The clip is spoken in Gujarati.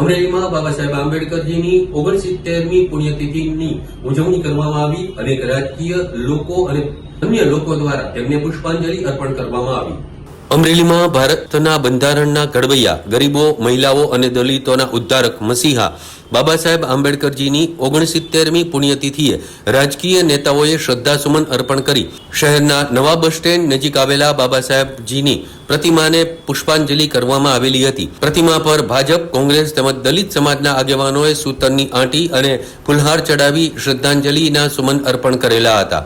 અમરેલીમાં બાબા સાહેબ આંબેડકરજીની ઓગણસિત્તેરમી પુણ્યતિથિની ઉજવણી કરવામાં આવી. અનેક રાજકીય લોકો અને અન્ય લોકો દ્વારા તેમને પુષ્પાંજલિ અર્પણ કરવામાં આવી. અમરેલીમાં ભારતના બંધારણના ઘડવૈયા ગરીબો, મહિલાઓ અને દલિતોના ઉદ્ધારક મસીહા બાબા સાહેબ આંબેડકરજીની ઓગણસિત્તેરમી પુણ્યતિથિએ રાજકીય નેતાઓએ શ્રદ્ધાસુમન અર્પણ કરી. શહેરના નવા બસ સ્ટેન્ડ નજીક આવેલા બાબા સાહેબજીની પ્રતિમાને પુષ્પાંજલિ કરવામાં આવેલી હતી. પ્રતિમા પર ભાજપ, કોંગ્રેસ તેમજ દલિત સમાજના આગેવાનોએ સૂતરની આંટી અને ફુલહાર ચડાવી શ્રદ્ધાંજલિના સુમન અર્પણ કરેલા હતા.